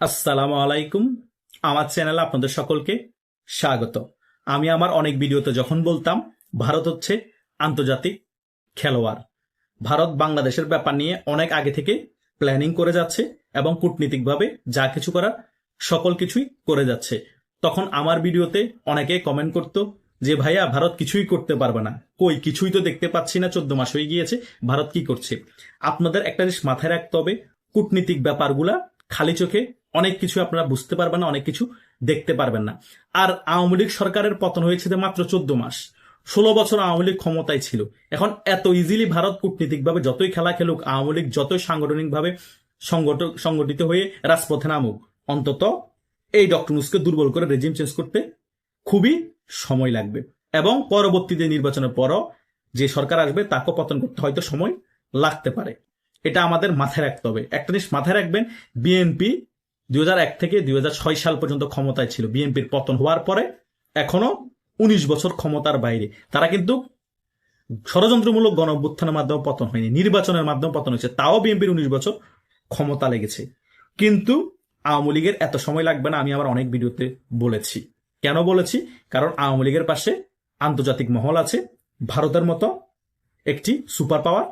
আসসালামু আলাইকুম। আমার চ্যানেলে আপনাদের সকলকে স্বাগত। আমি আমার অনেক ভিডিওতে যখন বলতাম, ভারত হচ্ছে আন্তর্জাতিক খেলোয়াড়। ভারত বাংলাদেশের ব্যাপার নিয়ে অনেক আগে থেকে প্ল্যানিং করে যাচ্ছে এবং কূটনীতিকভাবে যা কিছু করার সকল কিছুই করে যাচ্ছে। তখন আমার ভিডিওতে অনেকে কমেন্ট করতো যে, ভাইয়া, ভারত কিছুই করতে পারবে না। কই, কিছুই তো দেখতে পাচ্ছি না, চোদ্দ মাস হয়ে গিয়েছে, ভারত কি করছে? আপনাদের একটা জিনিস মাথায় রাখতে হবে, কূটনীতিক ব্যাপারগুলা খালি চোখে অনেক কিছু আপনারা বুঝতে পারবেন না, অনেক কিছু দেখতে পারবেন না। আর আওয়ামী লীগ সরকারের পতন হয়েছে মাত্র চোদ্দ মাস। ষোলো বছর আওয়ামী লীগ ক্ষমতায় ছিল। এখন এত ইজিলি ভারত কূটনীতিকভাবে যতই খেলা খেলুক, আওয়ামী লীগ যতই সাংগঠনিকভাবে সংগঠ- সংগঠিত হয়ে রাজপথে নামুক, অন্তত এই ডক্টর নুসকে দুর্বল করে রেজিম চেঞ্জ করতে খুবই সময় লাগবে। এবং পরবর্তীতে নির্বাচনের পরও যে সরকার আসবে তাকে পতন করতে হয়তো সময় লাগতে পারে। এটা আমাদের মাথায় রাখতে হবে। একটা জিনিস মাথায় রাখবেন, বিএনপি দুই হাজার এক থেকে দুই হাজার ছয় সাল পর্যন্ত ক্ষমতায় ছিল বিএনপির পতন হওয়ার পরে, এখনও উনিশ বছর ক্ষমতার বাইরে। তারা কিন্তু ষড়যন্ত্রমূলক গণ মাধ্যমে পতন হয়নি, নির্বাচনের মাধ্যমে পতন হয়েছে, তাও বিএনপির উনিশ বছর ক্ষমতা লেগেছে। কিন্তু আওয়ামী লীগের এত সময় লাগবে না, আমি আমার অনেক ভিডিওতে বলেছি। কেন বলেছি? কারণ আওয়ামী লীগের পাশে আন্তর্জাতিক মহল আছে, ভারতের মতো একটি সুপার পাওয়ার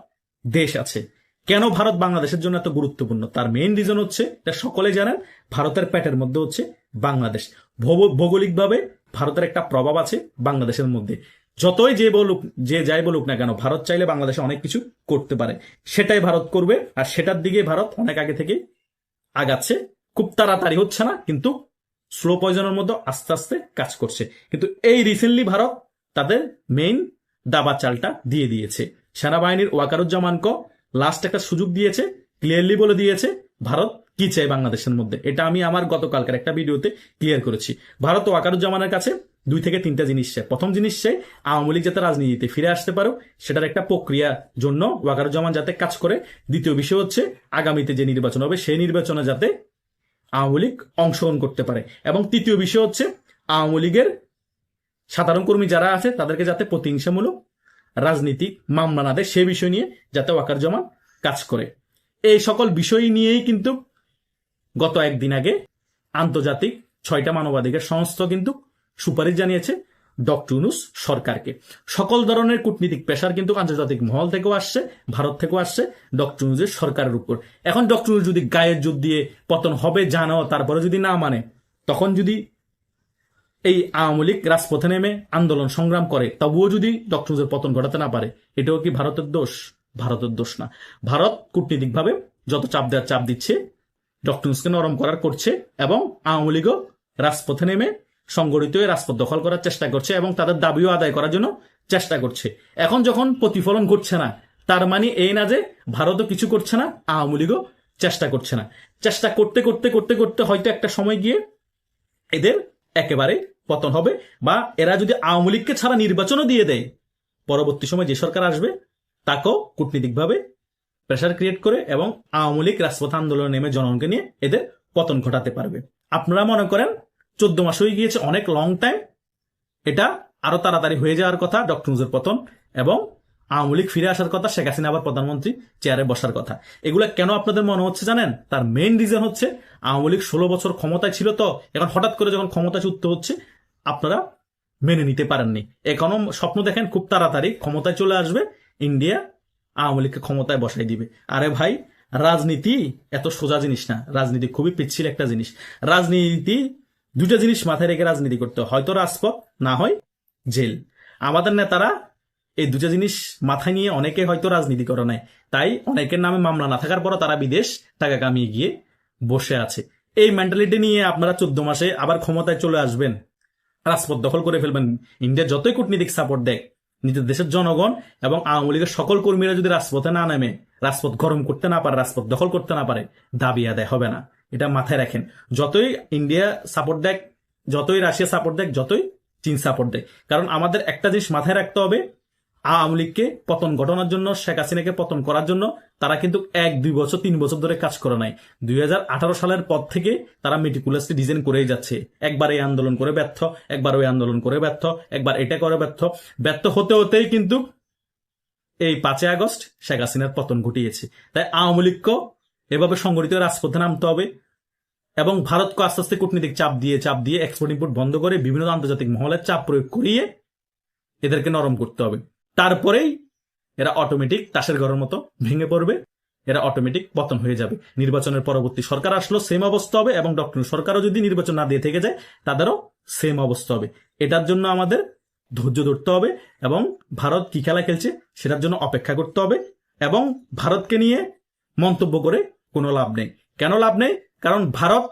দেশ আছে। কেন ভারত বাংলাদেশের জন্য এত গুরুত্বপূর্ণ? তার মেইন রিজন হচ্ছে, এটা সকলে জানেন, ভারতের পেটের মধ্যে হচ্ছে বাংলাদেশ। ভৌগ- ভৌগোলিকভাবে ভারতের একটা প্রভাব আছে বাংলাদেশের মধ্যে। যতই যে বলুক, যে যাই বলুক না কেন, ভারত চাইলে বাংলাদেশে অনেক কিছু করতে পারে। সেটাই ভারত করবে, আর সেটার দিকে ভারত অনেক আগে থেকে আগাচ্ছে। খুব তাড়াতাড়ি হচ্ছে না, কিন্তু স্লো পয়জনের মতো আস্তে আস্তে কাজ করছে। কিন্তু এই রিসেন্টলি ভারত তাদের মেইন দাবা চালটা দিয়ে দিয়েছে। সেনাবাহিনীর ওয়াকারুজ্জামানকে লাস্ট একটা সুযোগ দিয়েছে ক্লিয়ারলি বলে দিয়েছে, ভারত কি চাই বাংলাদেশের মধ্যে? এটা আমি আমার গতকালকার একটা ভিডিওতে ক্লিয়ার করেছি। ভারত ওয়াকারুজ্জামানের কাছে দুই থেকে তিনটা জিনিস চাই প্রথম জিনিস চাই আওয়ামী লীগ যাতে রাজনীতিতে ফিরে আসতে পারো, সেটার একটা প্রক্রিয়া জন্য ওয়াকারুজ্জামান যাতে কাজ করে। দ্বিতীয় বিষয় হচ্ছে, আগামীতে যে নির্বাচন হবে, সেই নির্বাচনে যাতে আওয়ামী লীগ অংশগ্রহণ করতে পারে। এবং তৃতীয় বিষয় হচ্ছে, আওয়ামী লীগের সাধারণ কর্মী যারা আছে, তাদেরকে যাতে প্রতিহিংসামূলক রাজনীতিক মামলা না দেয়, সে বিষয় নিয়ে যাতে ওয়াকার জমা কাজ করে। এই সকল বিষয় নিয়েই কিন্তু গত একদিন আগে আন্তর্জাতিক ছয়টা মানবাধিকার সংস্থা কিন্তু সুপারিশ জানিয়েছে ডক্টর ইউনুস সরকারকে। সকল ধরনের কূটনীতিক পেশার কিন্তু আন্তর্জাতিক মহল থেকেও আসছে, ভারত থেকেও আসছে ডক্টর ইউনুসের সরকারের উপর। এখন ডক্টর ইউনুস যদি গায়ের যুদ্ধ দিয়ে পতন হবে, জানো, তারপরে যদি না মানে তখন যদি এই আওয়ামী লীগ রাজপথে নেমে আন্দোলন সংগ্রাম করে। তবুও যদি ডক্টর পতন ঘটাতে না পারে, এটাও কি ভারতের দোষ? ভারতের দোষ না। ভারত কূটনীতিকভাবে যত চাপ দেওয়ার চাপ দিচ্ছে ডক্টর নরম করার করছে এবং আওয়ামী লীগও রাজপথে নেমে সংগঠিত হয়ে রাজপথ দখল করার চেষ্টা করছে এবং তাদের দাবিও আদায় করার জন্য চেষ্টা করছে। এখন যখন প্রতিফলন ঘটছে না, তার মানে এই না যে ভারতও কিছু করছে না, আওয়ামী লীগও চেষ্টা করছে না। চেষ্টা করতে করতে করতে করতে হয়তো একটা সময় গিয়ে এদের একেবারে পতন হবে বা এরা যদি আওয়ামী লীগকে ছাড়া নির্বাচনও দিয়ে দেয়, পরবর্তী সময় যে সরকার আসবে, তাকেও কূটনীতিকভাবে প্রেশার ক্রিয়েট করে এবং আওয়ামী লীগ রাজপথ আন্দোলনে নেমে জনগণকে নিয়ে এদের পতন ঘটাতে পারবে। আপনারা মনে করেন চোদ্দ মাস হয়ে গিয়েছে, অনেক লং টাইম এটা আরও তাড়াতাড়ি হয়ে যাওয়ার কথা ডক্টর নুজের পতন এবং আওয়ামী লীগ ফিরে আসার কথা, শেখ হাসিনা আবার প্রধানমন্ত্রী চেয়ারে বসার কথা। এগুলো কেন আপনাদের মনে হচ্ছে জানেন? তার মেইন রিজন হচ্ছে আওয়ামী লীগ ষোলো বছর ক্ষমতায় ছিল তো, এখন হঠাৎ করে যখন ক্ষমতা চুক্ত হচ্ছে আপনারা মেনে নিতে পারেননি। এখনও স্বপ্ন দেখেন খুব তাড়াতাড়ি ক্ষমতায় চলে আসবে, ইন্ডিয়া আওয়ামী লীগকে ক্ষমতায় বসাই দিবে। আরে ভাই, রাজনীতি এত সোজা জিনিস না। রাজনীতি খুবই পিচ্ছিল একটা জিনিস। রাজনীতি দুটা জিনিস মাথায় রেখে রাজনীতি করতে হয়তো রাজপথ, না হয় জেল। আমাদের নেতারা এই দুটা জিনিস মাথায় নিয়ে অনেকে হয়তো রাজনীতি করে নেয় তাই অনেকের নামে মামলা না থাকার পরও তারা বিদেশ টাকা কামিয়ে গিয়ে বসে আছে। এই মেন্টালিটি নিয়ে আপনারা চোদ্দ মাসে আবার ক্ষমতায় চলে আসবেন। রাজপথ দখল করে ফেলবেন। ইন্ডিয়া যতই কূটনীতিক সাপোর্ট দেয় নিজের দেশের জনগণ এবং আওয়ামী লীগের সকল কর্মীরা যদি রাজপথে না নামে, রাজপথ গরম করতে না পারে, রাজপথ দখল করতে না পারে, দাবি আদায় হবে না। এটা মাথায় রাখেন। যতই ইন্ডিয়া সাপোর্ট দেয় যতই রাশিয়া সাপোর্ট দেয় যতই চীন সাপোর্ট দেয় কারণ আমাদের একটা জিনিস মাথায় রাখতে হবে আওয়ামী লীগকে পতন ঘটানোর জন্য, শেখ হাসিনাকে পতন করার জন্য তারা কিন্তু এক, দুই বছর, তিন বছর ধরে কাজ করে নাই। দুই হাজার আঠারো সালের পর থেকে তারা মেটিকুলাসলি ডিজাইন করেই যাচ্ছে। একবার এই আন্দোলন করে ব্যর্থ, একবার ওই আন্দোলন করে ব্যর্থ, একবার এটা করে ব্যর্থ। ব্যর্থ হতে হতেই কিন্তু এই পাঁচই আগস্ট শেখ হাসিনার পতন ঘটিয়েছে। তাই আওয়ামী লীগকেও এভাবে সংগঠিত রাজপথে নামতে হবে এবং ভারতকে আস্তে আস্তে কূটনীতিক চাপ দিয়ে চাপ দিয়ে এক্সপোর্ট ইম্পোর্ট বন্ধ করে বিভিন্ন আন্তর্জাতিক মহলের চাপ প্রয়োগ করিয়ে এদেরকে নরম করতে হবে। তারপরেই এরা অটোমেটিক তাসের ঘরের মতো ভেঙে পড়বে, এরা অটোমেটিক পতন হয়ে যাবে। নির্বাচনের পরবর্তী সরকার আসলো সেম অবস্থা হবে এবং ডক্টর সরকারও যদি নির্বাচন না দিয়ে থেকে যায়, তাদেরও সেম অবস্থা হবে। এটার জন্য আমাদের ধৈর্য ধরতে হবে এবং ভারত কি খেলা খেলছে সেটার জন্য অপেক্ষা করতে হবে এবং ভারতকে নিয়ে মন্তব্য করে কোনো লাভ নেই। কেন লাভ নেই? কারণ ভারত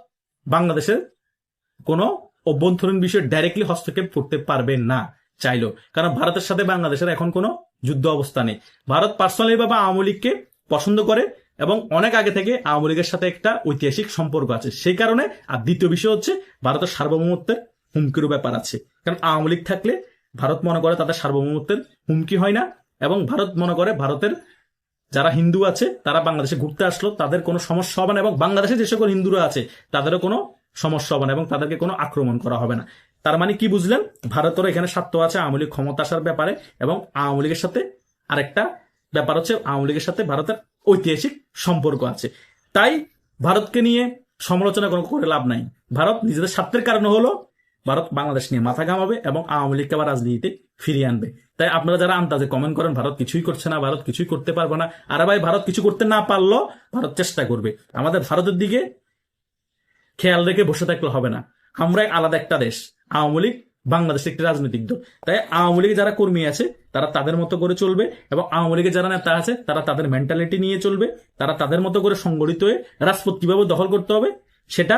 বাংলাদেশের কোনো অভ্যন্তরীণ বিষয়ে ডাইরেক্টলি হস্তক্ষেপ করতে পারবে না। চাইলো। কারণ ভারতের সাথে বাংলাদেশের এখন কোনো যুদ্ধ অবস্থা নেই। ভারত পার্সোনালি ভাবে আওয়ামী লীগকে পছন্দ করে এবং অনেক আগে থেকে আওয়ামী লীগের সাথে একটা ঐতিহাসিক সম্পর্ক আছে। সেই কারণে, আর দ্বিতীয় বিষয় হচ্ছে, ভারতের সার্বভৌমত্বের হুমকিরও ব্যাপার আছে। কারণ আওয়ামী লীগ থাকলে ভারত মনে করে তাদের সার্বভৌমত্বের হুমকি হয় না এবং ভারত মনে করে ভারতের যারা হিন্দু আছে, তারা বাংলাদেশে ঘুরতে আসলো, তাদের কোনো সমস্যা হবে না এবং বাংলাদেশে যে সকল হিন্দুরা আছে, তাদেরও কোনো সমস্যা হবে না এবং তাদেরকে কোনো আক্রমণ করা হবে না। তার মানে কি বুঝলেন? ভারতেরও এখানে স্বার্থ আছে আওয়ামী লীগ ক্ষমতা আসার ব্যাপারে এবং আওয়ামী লীগের সাথে আরেকটা ব্যাপার হচ্ছে আওয়ামী লীগের সাথে ভারতের ঐতিহাসিক সম্পর্ক আছে। তাই ভারতকে নিয়ে সমালোচনা কোনো করে লাভ নাই। ভারত নিজেদের স্বার্থের কারণে হলো ভারত বাংলাদেশ নিয়ে মাথা ঘামাবে এবং আওয়ামী লীগকে আবার রাজনীতিতে ফিরিয়ে আনবে। তাই আপনারা যারা আন্দাজে কমেন্ট করেন, ভারত কিছুই করছে না, ভারত কিছুই করতে পারবে না। আর ভাই, ভারত কিছু করতে না পারল, ভারত চেষ্টা করবে। আমাদের ভারতের দিকে খেয়াল রেখে বসে থাকলে হবে না। আমরা আলাদা একটা দেশ। আওয়ামী লীগ বাংলাদেশের একটি রাজনৈতিক দল। তাই আওয়ামী লীগে যারা কর্মী আছে, তারা তাদের মতো করে চলবে এবং আওয়ামী লীগের যারা নেতা আছে, তারা তাদের মেন্টালিটি নিয়ে চলবে। তারা তাদের মতো করে সংগঠিত হয়ে রাজপথ কীভাবে দখল করতে হবে, সেটা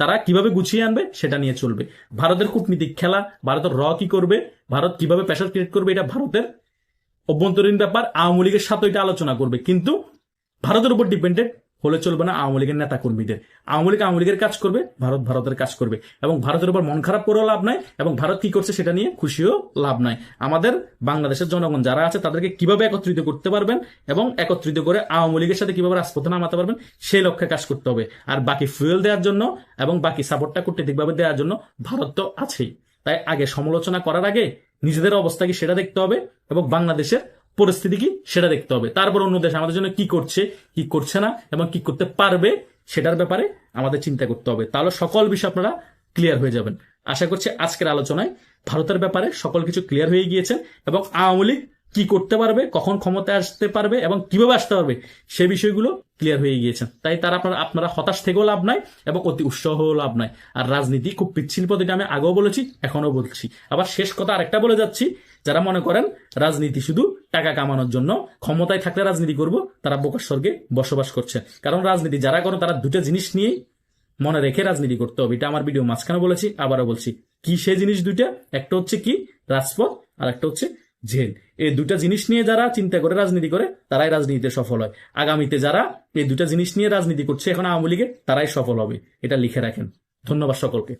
তারা কীভাবে গুছিয়ে আনবে, সেটা নিয়ে চলবে। ভারতের কূটনীতিক খেলা, ভারতের র কি করবে, ভারত কীভাবে প্রেশার ক্রিয়েট করবে, এটা ভারতের অভ্যন্তরীণ ব্যাপার, আওয়ামী লীগের সাথে এটা আলোচনা করবে। কিন্তু ভারতের উপর ডিপেন্ডেন্ট হলে চলবে না আওয়ামী লীগের নেতা কর্মীদের আওয়ামী লীগ আওয়ামী লীগের কাজ করবে, ভারত ভারতের কাজ করবে। এবং ভারতের উপর মন খারাপ করেও লাভ নাই এবং ভারত কি করছে সেটা নিয়ে খুশিও লাভ নাই। আমাদের বাংলাদেশের জনগণ যারা আছে তাদেরকে কীভাবে একত্রিত করতে পারবেন এবং একত্রিত করে আওয়ামী লীগের সাথে কীভাবে রাজপথে নামাতে পারবেন, সেই লক্ষ্যে কাজ করতে হবে। আর বাকি ফুয়েল দেওয়ার জন্য এবং বাকি সাপোর্টটা কূটনীতিকভাবে দেওয়ার জন্য ভারত তো আছেই। তাই আগে সমালোচনা করার আগে নিজেদের অবস্থা কি সেটা দেখতে হবে এবং বাংলাদেশের পরিস্থিতি কি? সেটা দেখতে হবে। তারপর অন্য দেশ আমাদের জন্য কি করছে কি করছে না, এবং কি করতে পারবে, সেটার ব্যাপারে আমাদের চিন্তা করতে হবে। তাহলে সকল বিষয় আপনারা ক্লিয়ার হয়ে যাবেন। আশা করছি আজকের আলোচনায় ভারতের ব্যাপারে সকল কিছু ক্লিয়ার হয়ে গিয়েছেন এবং আওয়ামী লীগ কি করতে পারবে, কখন ক্ষমতায় আসতে পারবে, এবং কীভাবে আসতে পারবে, সে বিষয়গুলো ক্লিয়ার হয়ে গিয়েছেন তাই তারা আপনারা আপনারা হতাশ থেকেও লাভ নাই, এবং অতি উৎসাহ লাভ নাই। আর রাজনীতি খুব পিচ্ছিল পদ্ধতি, আমি আগেও বলেছি এখনও বলছি। আবার শেষ কথা আরেকটা বলে যাচ্ছি যারা মনে করেন রাজনীতি শুধু টাকা কামানোর জন্য ক্ষমতায় থাকলে রাজনীতি করব, তারা বোকার স্বর্গে বসবাস করছে। কারণ রাজনীতি যারা করে তারা দুটো জিনিস নিয়েই মনে রেখে রাজনীতি করতে হবে। এটা আমার ভিডিও মাঝখানে বলেছি, আবারও বলছি। কি সে জিনিস দুইটা? একটা হচ্ছে কি? রাজপথ, আর একটা হচ্ছে জেল। এই দুটা জিনিস নিয়ে যারা চিন্তা করে রাজনীতি করে, তারাই রাজনীতিতে সফল হয়। আগামীতে যারা এই দুটা জিনিস নিয়ে রাজনীতি করছে এখন আওয়ামী লীগে তারাই সফল হবে। এটা লিখে রাখেন। ধন্যবাদ সকলকে।